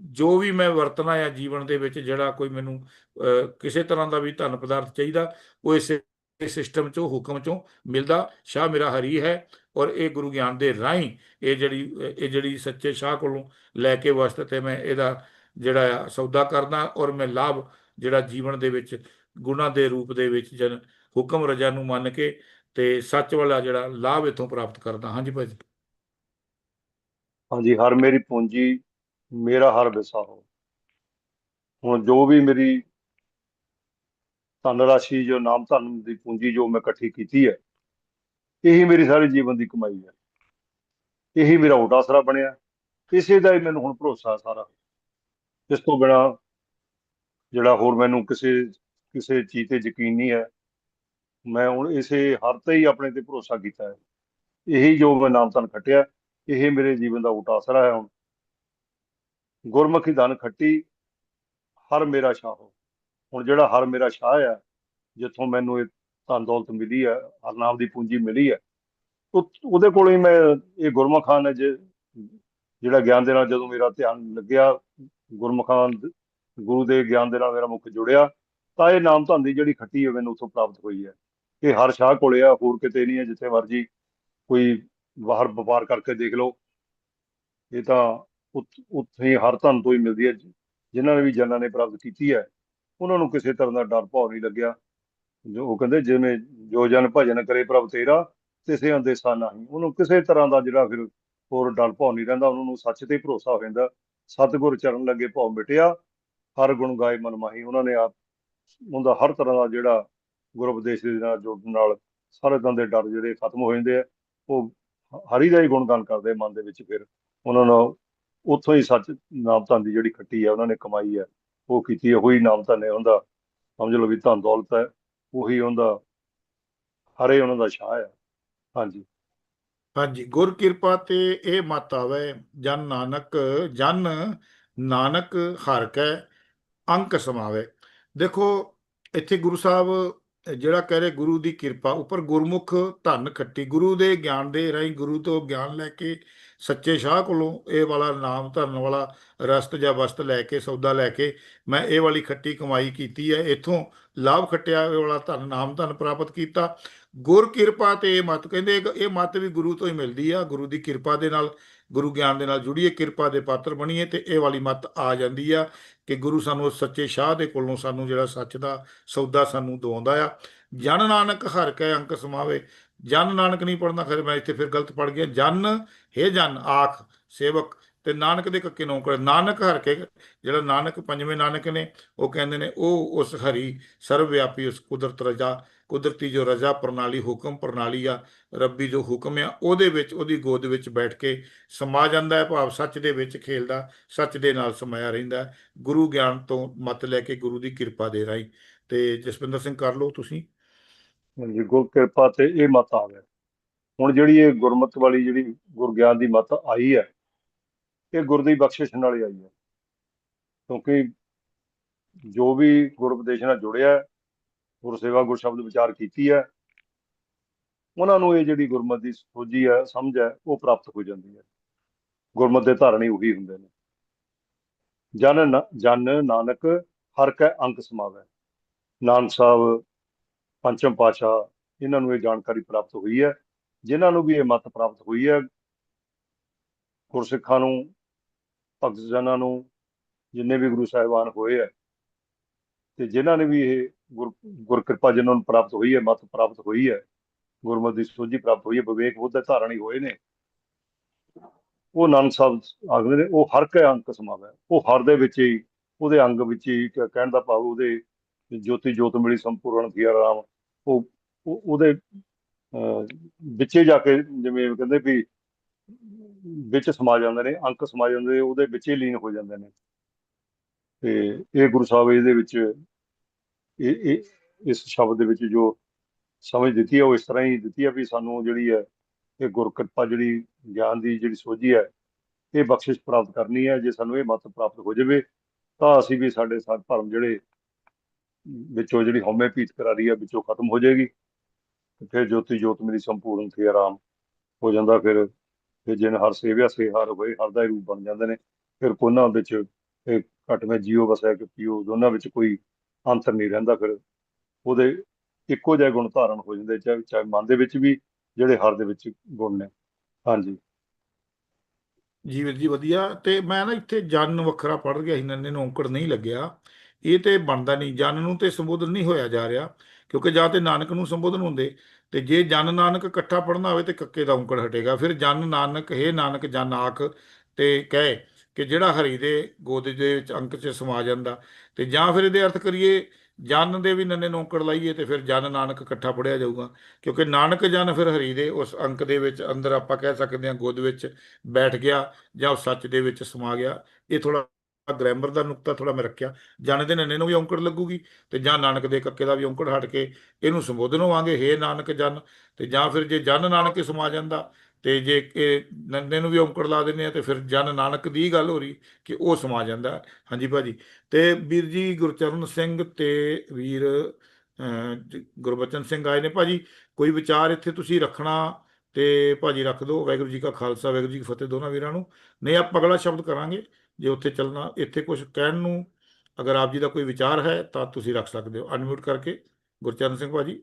ਜੋ ਵੀ ਮੈਂ ਵਰਤਣਾ ਆ ਜੀਵਨ ਦੇ ਵਿੱਚ, ਜਿਹੜਾ ਕੋਈ ਮੈਨੂੰ ਕਿਸੇ ਤਰ੍ਹਾਂ ਦਾ ਵੀ ਧਨ ਪਦਾਰਥ ਚਾਹੀਦਾ, ਉਹ ਇਸੇ ਸਿਸਟਮ ਚੋਂ, ਹੁਕਮ ਚੋਂ ਮਿਲਦਾ, ਸ਼ਾਹ ਮੇਰਾ ਹਰੀ ਹੈ। ਔਰ ਇਹ ਗੁਰੂ ਗਿਆਨ ਦੇ ਰਾਹੀਂ ਇਹ ਜਿਹੜੀ ਇਹ ਜਿਹੜੀ ਸੱਚੇ ਸ਼ਾਹ ਕੋਲੋਂ ਲੈ ਕੇ ਵਸਤ ਤੇ ਮੈਂ ਇਹਦਾ ਜਿਹੜਾ ਸੌਦਾ ਕਰਦਾ ਔਰ ਮੈਂ ਲਾਭ ਜਿਹੜਾ ਜੀਵਨ ਦੇ ਵਿੱਚ, ਗੁਣਾ ਦੇ ਰੂਪ ਦੇ ਵਿੱਚ ਜਨ ਹੁਕਮ ਰਜਾ ਨੂੰ ਮੰਨ ਕੇ ਤੇ ਸੱਚ ਵਾਲਾ ਜਿਹੜਾ ਲਾਭ ਇਥੋਂ ਪ੍ਰਾਪਤ ਕਰਦਾ। ਹਾਂਜੀ ਭਾਜੀ
ਹਾਂਜੀ, ਹਰ ਮੇਰੀ ਪੂੰਜੀ, ਮੇਰਾ ਹਰ ਵਿਸਾ ਹੋ ਹੁਣ ਜੋ ਵੀ ਮੇਰੀ ਧਨ ਰਾਸ਼ੀ ਜੋ, ਨਾਮ ਧਨ ਦੀ ਪੂੰਜੀ ਜੋ ਮੈਂ ਇਕੱਠੀ ਕੀਤੀ ਹੈ, ਇਹੀ ਮੇਰੀ ਸਾਰੀ ਜੀਵਨ ਦੀ ਕਮਾਈ ਹੈ। ਇਹੀ ਮੇਰਾ ਓਟ ਆਸਰਾ ਬਣਿਆ। ਇਸੇ ਦਾ ਹੀ ਮੈਨੂੰ ਹੁਣ ਭਰੋਸਾ ਸਾਰਾ। ਇਸ ਤੋਂ ਬਿਨਾ ਜਿਹੜਾ ਹੋਰ ਮੈਨੂੰ ਕਿਸੇ ਕਿਸੇ ਚੀਜ਼ ਤੇ ਯਕੀਨ ਨਹੀਂ ਹੈ, ਮੈਂ ਹੁਣ ਇਸੇ ਹਰ ਤੇ ਹੀ ਆਪਣੇ ਤੇ ਭਰੋਸਾ ਕੀਤਾ ਹੈ। ਇਹੀ ਜੋ ਮੈਂ ਨਾਮ ਧਨ ਖੱਟਿਆ, ਇਹ ਮੇਰੇ ਜੀਵਨ ਦਾ ਓਟ ਆਸਰਾ ਹੈ ਹੁਣ। ਗੁਰਮੁਖੀ ਧਨ ਖੱਟੀ, ਹਰ ਮੇਰਾ ਸ਼ਾਹ ਹੁਣ ਜਿਹੜਾ ਹਰ ਮੇਰਾ ਸ਼ਾਹ ਹੈ, ਜਿੱਥੋਂ ਮੈਨੂੰ ਇਹ ਧਨ ਦੌਲਤ ਮਿਲੀ ਹੈ ਹਰਨਾਮ ਦੀ ਪੂੰਜੀ ਮਿਲੀ ਹੈ, ਉਹ, ਉਹਦੇ ਕੋਲ ਹੀ ਮੈਂ ਇਹ ਗੁਰਮਖਾਨ ਹੈ ਜੇ, ਜਿਹੜਾ ਗਿਆਨ ਦੇ ਨਾਲ ਜਦੋਂ ਮੇਰਾ ਧਿਆਨ ਲੱਗਿਆ, ਗੁਰਮਖਾਨ ਗੁਰੂ ਦੇ ਗਿਆਨ ਦੇ ਨਾਲ ਮੇਰਾ ਮੁੱਖ ਜੁੜਿਆ, ਤਾਂ ਇਹ ਨਾਮ ਧਨ ਦੀ ਜਿਹੜੀ ਖੱਟੀ ਹੈ ਮੈਨੂੰ ਉੱਥੋਂ ਪ੍ਰਾਪਤ ਹੋਈ ਹੈ। ਇਹ ਹਰ ਸ਼ਾਹ ਕੋਲੇ ਆ, ਹੋਰ ਕਿਤੇ ਨਹੀਂ ਹੈ, ਜਿੱਥੇ ਮਰਜ਼ੀ ਕੋਈ ਬਾਹਰ ਵਪਾਰ ਕਰਕੇ ਦੇਖ ਲਓ। ਇਹ ਤਾਂ ਉੱਥੇ ਹੀ ਹਰ ਧਨ ਤੋਂ ਹੀ ਮਿਲਦੀ ਹੈ ਜਿਨ੍ਹਾਂ ਨੇ ਵੀ ਜਨਾਂ ਨੇ ਪ੍ਰਾਪਤ ਕੀਤੀ ਹੈ। ਉਹਨਾਂ ਨੂੰ ਕਿਸੇ ਤਰ੍ਹਾਂ ਦਾ ਡਰ ਭਾਵ ਨਹੀਂ ਲੱਗਿਆ। ਜੋ ਉਹ ਕਹਿੰਦੇ, ਜਿਵੇਂ ਜੋ ਜਨ ਭਜਨ ਕਰੇ ਪ੍ਰਭ ਤੇਰਾ ਤਿਸੇ ਅੰਦੇਸਾ ਹੀ। ਉਹਨੂੰ ਕਿਸੇ ਤਰ੍ਹਾਂ ਦਾ ਜਿਹੜਾ ਫਿਰ ਹੋਰ ਡਰ ਭਾਵ ਨਹੀਂ ਰਹਿੰਦਾ, ਉਹਨਾਂ ਨੂੰ ਸੱਚ ਤੇ ਭਰੋਸਾ ਹੋ ਜਾਂਦਾ। ਸਤਿਗੁਰ ਚਰਨ ਲੱਗੇ ਭਾਵ ਮਿਟਿਆ। ਹਰ ਗੁਣ ਗਾਏ ਮਨ ਮਾਹੀ। ਉਹਨਾਂ ਨੇ ਆਪ ਉਹਦਾ ਹਰ ਤਰ੍ਹਾਂ ਦਾ ਜਿਹੜਾ ਗੁਰੂ ਉਪਦੇਸ਼ ਦੇ ਨਾਲ ਜੁੜਨ ਨਾਲ ਸਾਰੇ ਤਰ੍ਹਾਂ ਦੇ ਡਰ ਜਿਹੜੇ ਖਤਮ ਹੋ ਜਾਂਦੇ ਆ। ਉਹ ਹਰੀ ਦਾ ਹੀ ਗੁਣਗਾਨ ਕਰਦੇ ਮਨ ਦੇ ਵਿੱਚ ਫਿਰ। ਉਹਨਾਂ ਨੂੰ ਉੱਥੋਂ ਹੀ ਸੱਚ ਨਾਮ ਧਨ ਦੀ ਜਿਹੜੀ ਖੱਟੀ ਹੈ ਉਹਨਾਂ ਨੇ ਕਮਾਈ ਹੈ ਉਹ ਕੀਤੀ ਹੈ, ਉਹੀ ਨਾਮ ਧਨ ਹੈ ਉਹਦਾ ਸਮਝ ਲਓ ਵੀ ਧਨ ਦੌਲਤ ਹੈ, ਉਹੀ ਉਹਦਾ, ਹਰੇ ਉਹਨਾਂ ਦਾ ਸ਼ਾਹ ਹੈ। ਹਾਂਜੀ।
ਹਾਂਜੀ, ਗੁਰ ਕਿਰਪਾ ਤੇ ਇਹ ਮਤ ਆਵੇ, ਜਨ ਨਾਨਕ ਜਨ ਨਾਨਕ ਹਰ ਕੈ, ਅੰਕ ਸਮਾਵੇ। ਦੇਖੋ, ਇੱਥੇ ਗੁਰੂ ਸਾਹਿਬ ਜਿਹੜਾ ਕਹਿ ਰਹੇ ਗੁਰੂ ਦੀ ਕਿਰਪਾ ਉੱਪਰ ਗੁਰਮੁਖ ਧਨ ਖੱਟੀ, ਗੁਰੂ ਦੇ ਗਿਆਨ ਦੇ ਰਾਹੀਂ ਗੁਰੂ ਤੋਂ ਗਿਆਨ ਲੈ ਕੇ ਸੱਚੇ ਸ਼ਾਹ ਕੋਲੋਂ ਇਹ ਵਾਲਾ ਨਾਮ ਧਰਨ ਵਾਲਾ ਰਸਤ ਜਾਂ ਵਸਤ ਲੈ ਕੇ, ਸੌਦਾ ਲੈ ਕੇ ਮੈਂ ਇਹ ਵਾਲੀ ਖੱਟੀ ਕਮਾਈ ਕੀਤੀ ਹੈ। ਇਥੋਂ ਲਾਭ ਖੱਟਿਆ ਇਹ ਵਾਲਾ ਧਨ, ਨਾਮ ਧਨ ਪ੍ਰਾਪਤ ਕੀਤਾ। ਗੁਰ ਕਿਰਪਾ ਤੇ ਇਹ ਮਤ, ਕਹਿੰਦੇ ਇਹ- ਇਹ ਮਤ ਵੀ ਗੁਰੂ ਤੋਂ ਹੀ ਮਿਲਦੀ ਆ, ਗੁਰੂ ਦੀ ਕਿਰਪਾ ਦੇ ਨਾਲ ਗੁਰੂ ਗਿਆਨ ਦੇ ਨਾਲ ਜੁੜੀਏ, ਕਿਰਪਾ ਦੇ ਪਾਤਰ ਬਣੀਏ ਤੇ ਇਹ ਵਾਲੀ ਮਤ ਆ ਜਾਂਦੀ ਆ ਕਿ ਗੁਰੂ ਸਾਨੂੰ ਉਸ ਸੱਚੇ ਸ਼ਾਹ ਦੇ ਕੋਲੋਂ ਸਾਨੂੰ ਜਿਹੜਾ ਸੱਚ ਦਾ ਸੌਦਾ ਸਾਨੂੰ ਦਵਾਉਂਦਾ ਆ। ਜਨ ਨਾਨਕ ਹਰ ਕੈ ਅੰਕ ਸਮਾਵੇ, ਜਨ ਨਾਨਕ ਨਹੀਂ ਪੜਨਾ ਖਰੇ ਮੈਂ ਇੱਥੇ ਫਿਰ ਗਲਤ ਪੜ ਗਿਆ। ਜਨ, ਹੈ ਜਨ, ਆਖ, ਸੇਵਕ ਤੇ ਨਾਨਕ ਦੇ ਕੱਕੇ ਨੌ ਨਾਨਕ ਹਰ ਕੇ, ਜਿਹੜਾ ਨਾਨਕ ਪੰਜਵੇਂ ਨਾਨਕ ਨੇ, ਉਹ ਕਹਿੰਦੇ ਨੇ, ਉਹ ਉਸ ਹਰੀ ਸਰਵ ਵਿਆਪੀ ਉਸ ਕੁਦਰਤ ਰਜਾ ਕੁਦਰਤੀ ਜੋ ਰਜ਼ਾ ਪ੍ਰਣਾਲੀ, ਹੁਕਮ ਪ੍ਰਣਾਲੀ ਆ, ਰੱਬੀ ਜੋ ਹੁਕਮ ਆ, ਉਹਦੇ ਵਿੱਚ, ਉਹਦੀ ਗੋਦ ਵਿੱਚ ਬੈਠ ਕੇ ਸਮਾ ਜਾਂਦਾ ਹੈ, ਭਾਵ ਸੱਚ ਦੇ ਵਿੱਚ ਖੇਲਦਾ, ਸੱਚ ਦੇ ਨਾਲ ਸਮਾਇਆ ਰਹਿੰਦਾ ਗੁਰੂ ਗਿਆਨ ਤੋਂ ਮਤ ਲੈ ਕੇ ਗੁਰੂ ਦੀ ਕਿਰਪਾ ਦੇ ਰਾਹੀਂ। ਤੇ ਜਸਵਿੰਦਰ ਸਿੰਘ, ਕਰ ਲਓ ਤੁਸੀਂ।
ਹਾਂਜੀ, ਗੁਰ ਕਿਰਪਾ ਤੇ ਇਹ ਮਤ ਆ ਗਿਆ ਹੁਣ ਜਿਹੜੀ ਇਹ ਗੁਰਮਤ ਵਾਲੀ ਜਿਹੜੀ ਗੁਰਗਿਆਨ ਦੀ ਮਤ ਆਈ ਹੈ, ਇਹ ਗੁਰ ਦੀ ਬਖਸ਼ਿਸ਼ ਨਾਲ ਹੀ ਆਈ ਹੈ। ਕਿਉਂਕਿ ਜੋ ਵੀ ਗੁਰਪਦੇਸ਼ ਨਾਲ ਜੁੜਿਆ ਗੁਰਸੇਵਾ ਗੁਰ ਸ਼ਬਦ ਵਿਚਾਰ ਕੀਤੀ ਹੈ। ਉਹਨਾਂ ਨੂੰ ਇਹ ਜਿਹੜੀ ਗੁਰਮਤ ਦੀ ਸੋਝੀ ਹੈ, ਸਮਝ ਹੈ, ਉਹ ਪ੍ਰਾਪਤ ਹੋ ਜਾਂਦੀ ਹੈ। ਗੁਰਮਤ ਦੇ ਧਾਰਨੀ ਉਹੀ ਹੁੰਦੇ ਨੇ। ਜਨ ਜਨ ਨਾਨਕ ਹਰ ਕੈ ਅੰਕ ਸਮਾਵੈ। ਨਾਨਕ ਸਾਹਿਬ ਪੰਚਮ ਪਾਤਸ਼ਾਹ, ਇਹਨਾਂ ਨੂੰ ਇਹ ਜਾਣਕਾਰੀ ਪ੍ਰਾਪਤ ਹੋਈ ਹੈ। ਜਿਨ੍ਹਾਂ ਨੂੰ ਵੀ ਇਹ ਮਤ ਪ੍ਰਾਪਤ ਹੋਈ ਹੈ, ਗੁਰਸਿੱਖਾਂ ਨੂੰ, ਭਗਤ ਜਨਾਂ ਨੂੰ, ਜਿੰਨੇ ਵੀ ਗੁਰੂ ਸਾਹਿਬਾਨ ਹੋਏ ਹੈ, ਤੇ ਜਿਨ੍ਹਾਂ ਨੇ ਵੀ ਇਹ ਗੁਰ ਗੁਰ ਕਿਰਪਾ ਜਿਨ੍ਹਾਂ ਨੂੰ ਪ੍ਰਾਪਤ ਹੋਈ ਹੈ ਮਤ ਪ੍ਰਾਪਤ ਹੋਈ ਹੈ ਗੁਰਮਤਿ ਦੀ ਸੋਝੀ ਪ੍ਰਾਪਤ ਹੋਈ ਹੈ ਵਿਵੇਕ ਬੁੱਧ ਦੇ ਧਾਰਣੀ ਹੋਏ ਨੇ। ਉਹ ਨਾਨਕ ਸਾਹਿਬ ਆਖਦੇ ਨੇ ਉਹ ਹਰ ਕੈ ਅੰਕ ਸਮਾਵੈ ਉਹ ਹਰ ਦੇ ਵਿੱਚ ਹੀ ਉਹਦੇ ਅੰਗ ਵਿੱਚ ਹੀ ਕਹਿਣ ਦਾ ਭਾਵ ਉਹਦੇ ਜੋਤੀ ਜੋਤ ਮਿਲੀ ਸੰਪੂਰਨ ਥੀਆ ਰਾਮ। ਉਹ ਉਹਦੇ ਅਹ, ਵਿੱਚੇ ਜਾ ਕੇ ਜਿਵੇਂ ਕਹਿੰਦੇ ਵੀ ਵਿੱਚ ਸਮਾ ਜਾਂਦੇ ਨੇ ਅੰਕ ਸਮਾ ਜਾਂਦੇ ਨੇ ਉਹਦੇ ਵਿੱਚ ਹੀ ਲੀਨ ਹੋ ਜਾਂਦੇ ਨੇ। ਤੇ ਇਹ ਗੁਰੂ ਸਾਹਿਬ ਇਹਦੇ ਵਿੱਚ ਇਹ ਇਹ, ਇਸ ਸ਼ਬਦ ਦੇ ਵਿੱਚ ਜੋ ਸਮਝ ਦਿੱਤੀ ਹੈ ਉਹ ਇਸ ਤਰ੍ਹਾਂ ਹੀ ਦਿੱਤੀ ਹੈ ਵੀ ਸਾਨੂੰ ਜਿਹੜੀ ਹੈ, ਇਹ ਗੁਰ ਕਿਰਪਾ ਜਿਹੜੀ ਗਿਆਨ ਦੀ ਜਿਹੜੀ ਸੋਝੀ ਹੈ, ਇਹ ਬਖਸ਼ਿਸ਼ ਪ੍ਰਾਪਤ ਕਰਨੀ ਹੈ। ਜੇ ਸਾਨੂੰ ਇਹ ਮੱਤ ਪ੍ਰਾਪਤ ਹੋ ਜਾਵੇ, ਤਾਂ ਅਸੀਂ ਵੀ ਸਾਡੇ ਸਾਰੇ ਭਰਮ ਜਿਹੜੇ ਵਿੱਚੋਂ ਜਿਹੜੀ ਹਉਮੈ ਭੀਤ ਕਰਾਰੀ ਹੈ ਵਿੱਚੋਂ ਖਤਮ ਹੋ ਜਾਏਗੀ। ਫਿਰ ਜੋਤੀ ਜੋਤ ਮੇਰੀ ਸੰਪੂਰਨ ਤੇ ਆਰਾਮ ਹੋ ਜਾਂਦਾ। ਫਿਰ ਫਿਰ ਜਿਨ ਹਰ ਸੇਵਿਆ, ਸੇ ਹਰ ਹੋਏ, ਹਰ ਦਾ ਹੀ ਰੂਪ ਬਣ ਜਾਂਦੇ ਨੇ। ਫਿਰ ਕੋਨਾਂ ਵਿੱਚ ਇਹ ਘਟ ਮੈਂ ਜੀਓ ਵਸਿਆ ਕਿ ਪੀਓ, ਦੋਨਾਂ ਵਿੱਚ ਕੋਈ ਅੰਤਰ ਨਹੀਂ ਰਹਿੰਦਾ ਫਿਰ। ਉਹਦੇ ਇੱਕੋ ਜਿਹੇ ਗੁਣ ਧਾਰਨ ਹੋ ਜਾਂਦੇ, ਚਾਹੇ ਚਾਹੇ ਮਨ ਦੇ ਵਿੱਚ ਵੀ, ਜਿਹੜੇ ਹਰ ਦੇ ਵਿੱਚ ਗੁਣ ਨੇ। ਹਾਂਜੀ।
ਜੀ ਵੀਰ ਜੀ ਵਧੀਆ। ਤੇ ਮੈਂ ਨਾ ਇੱਥੇ ਜਨ ਵੱਖਰਾ ਪੜ੍ਹ ਗਿਆ ਸੀ, ਨੰਨੇ ਨੂੰ ਔਂਕੜ ਨਹੀਂ ਲੱਗਿਆ। ਇਹ ਤੇ ਬਣਦਾ ਨਹੀਂ। ਜਨ ਨੂੰ ਤੇ ਸੰਬੋਧਨ ਨਹੀਂ ਹੋਇਆ ਜਾ ਰਿਹਾ, ਕਿਉਂਕਿ ਜਾਂ ਤੇ ਨਾਨਕ ਨੂੰ ਸੰਬੋਧਨ ਹੁੰਦੇ। ਤੇ ਜੇ ਜਨ ਨਾਨਕ ਇਕੱਠਾ ਪੜ੍ਹਨਾ ਹੋਵੇ ਤੇ ਕੱਕੇ ਦਾ ਔਂਕੜ ਹਟੇਗਾ। ਫਿਰ ਜਨ ਨਾਨਕ, ਹੈ ਨਾਨਕ ਜਨ ਆਖ ਤੇ ਕਹੇ ਕਿ ਜਿਹੜਾ ਹਰੀ ਦੇ ਗੋਦ ਦੇ ਵਿੱਚ ਅੰਕ 'ਚ ਸਮਾ ਜਾਂਦਾ ਤੇ ਜਾਂ ਫਿਰ ਇਹਦੇ ਅਰਥ ਕਰੀਏ, ਜਨ ਦੇ ਵੀ ਨੰਨੇ ਨੂੰ ਔਂਕੜ ਲਾਈਏ ਤੇ ਫਿਰ ਜਨ ਨਾਨਕ ਇਕੱਠਾ ਪੜਿਆ ਜਾਊਗਾ, ਕਿਉਂਕਿ ਨਾਨਕ ਜਨ ਫਿਰ ਹਰੀ ਦੇ ਉਸ ਅੰਕ ਦੇ ਵਿੱਚ ਅੰਦਰ ਆਪਾਂ ਕਹਿ ਸਕਦੇ ਹਾਂ ਗੋਦ ਵਿੱਚ ਬੈਠ ਗਿਆ ਜਾਂ ਉਹ ਸੱਚ ਦੇ ਵਿੱਚ ਸਮਾ ਗਿਆ। ਇਹ ਥੋੜਾ ਗ੍ਰਾਮਰ ਦਾ ਨੁਕਤਾ ਥੋੜਾ ਮੈਂ ਰੱਖਿਆ। ਜਨ ਦੇ ਨੰਨੇ ਨੂੰ ਵੀ ਔਂਕੜ ਲੱਗੂਗੀ ਤੇ ਜਾਂ ਨਾਨਕ ਦੇ ਕੱਕੇ ਦਾ ਵੀ ਔਂਕੜ ਹਟ ਕੇ ਇਹਨੂੰ ਸੰਬੋਧਨ ਹੋਵਾਂਗੇ, ਹੇ ਨਾਨਕ ਜਨ। ਤੇ ਜਾਂ ਫਿਰ ਜੇ ਜਨ ਨਾਨਕ ਹੀ ਸਮਾ ਜਾਂਦਾ ਤੇ ਜੇ ਕਿ ਨੰਦੇ ਨੂੰ ਵੀ ਔਂਕੜ ਲਾ ਦਿੰਦੇ ਆ ਤੇ ਫਿਰ ਜਨ ਨਾਨਕ ਦੀ ਗੱਲ ਹੋ ਰਹੀ ਕਿ ਉਹ ਸਮਾ ਜਾਂਦਾ। ਹਾਂਜੀ ਭਾਜੀ। ਤੇ ਵੀਰ ਜੀ, ਗੁਰਚਰਨ ਸਿੰਘ ਤੇ ਵੀਰ ਗੁਰਬਚਨ ਸਿੰਘ ਆਏ ਨੇ ਭਾਜੀ। ਕੋਈ ਵਿਚਾਰ ਇੱਥੇ ਤੁਸੀਂ ਰੱਖਣਾ ਤੇ ਭਾਜੀ ਰੱਖ ਦਿਓ। ਵਾਹਿਗੁਰੂ ਜੀ ਕਾ ਖਾਲਸਾ, ਵਾਹਿਗੁਰੂ ਜੀ ਕੀ ਫਤਿਹ ਦੋਨਾਂ ਵੀਰਾਂ ਨੂੰ। ਨਹੀਂ, ਆਪਾਂ ਅਗਲਾ ਸ਼ਬਦ ਕਰਾਂਗੇ। ਜੇ ਉੱਥੇ ਚੱਲਣਾ, ਇੱਥੇ ਕੁਝ ਕਹਿਣ ਨੂੰ ਅਗਰ ਆਪ ਜੀ ਦਾ ਕੋਈ ਵਿਚਾਰ ਹੈ ਤਾਂ ਤੁਸੀਂ ਰੱਖ ਸਕਦੇ ਹੋ। ਅਨਮਿਊਟ ਕਰਕੇ। ਗੁਰਚਰਨ ਸਿੰਘ ਭਾਜੀ।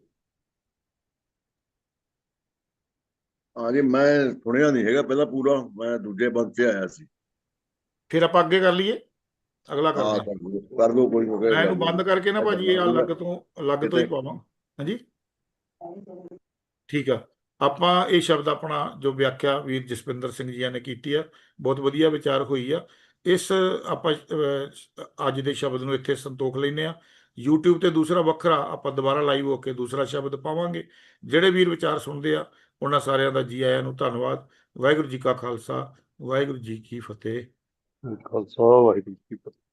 ਹਾਂਜੀ ਮੈਂ ਸੁਣਿਆ ਨਹੀਂ ਹੈਗਾ ਪਹਿਲਾਂ ਪੂਰਾ ਮੈਂ ਦੂਜੇ ਬੰਦ ਤੇ ਆਇਆ ਸੀ।
ਫਿਰ ਆਪਾਂ ਅੱਗੇ ਕਰ ਲਈਏ? ਅਗਲਾ
ਹਾਂ
ਹਾਂ
ਕਰ ਕਰ ਲਓ ਕੋਈ ਹੋ
ਮੈਂ ਇਹਨੂੰ ਬੰਦ ਕਰਕੇ ਨਾ ਭਾਜੀ ਇਹ ਅਲੱਗ ਤੋਂ ਅਲੱਗ ਤੋਂ ਹੀ ਪਾਵਾਂ। ਹਾਂਜੀ? ਠੀਕ ਆ। ਆਪਾਂ ਇਹ ਸ਼ਬਦ ਆਪਣਾ ਜੋ ਵਿਆਖਿਆ ਵੀਰ ਜਸਪਿੰਦਰ ਸਿੰਘ ਜੀ ਨੇ ਕੀਤੀ ਆ ਬਹੁਤ ਵਧੀਆ ਵਿਚਾਰ ਹੋਈ ਆ। ਇਸ ਆਪਾਂ ਅੱਜ ਦੇ ਸ਼ਬਦ ਨੂੰ ਇੱਥੇ ਸੰਤੋਖ ਲੈਨੇ ਆ। YouTube ਤੇ ਦੂਸਰਾ ਵੱਖਰਾ ਆਪਾਂ ਦੁਬਾਰਾ ਲਾਈਵ ਹੋ ਕੇ ਦੂਸਰਾ ਸ਼ਬਦ ਪਾਵਾਂਗੇ। ਜਿਹੜੇ ਵੀਰ ਵਿਚਾਰ ਸੁਣਦੇ ਆ ਉਹਨਾਂ ਸਾਰਿਆਂ ਦਾ ਜੀ ਆਇਆਂ ਨੂੰ ਧੰਨਵਾਦ। ਵਾਹਿਗੁਰੂ ਜੀ ਕਾ ਖਾਲਸਾ, ਵਾਹਿਗੁਰੂ ਜੀ ਕੀ ਫਤਿਹ।
ਖਾਲਸਾ ਵਾਹਿਗੁਰੂ ਜੀ ਕੀ ਫਤਿਹ।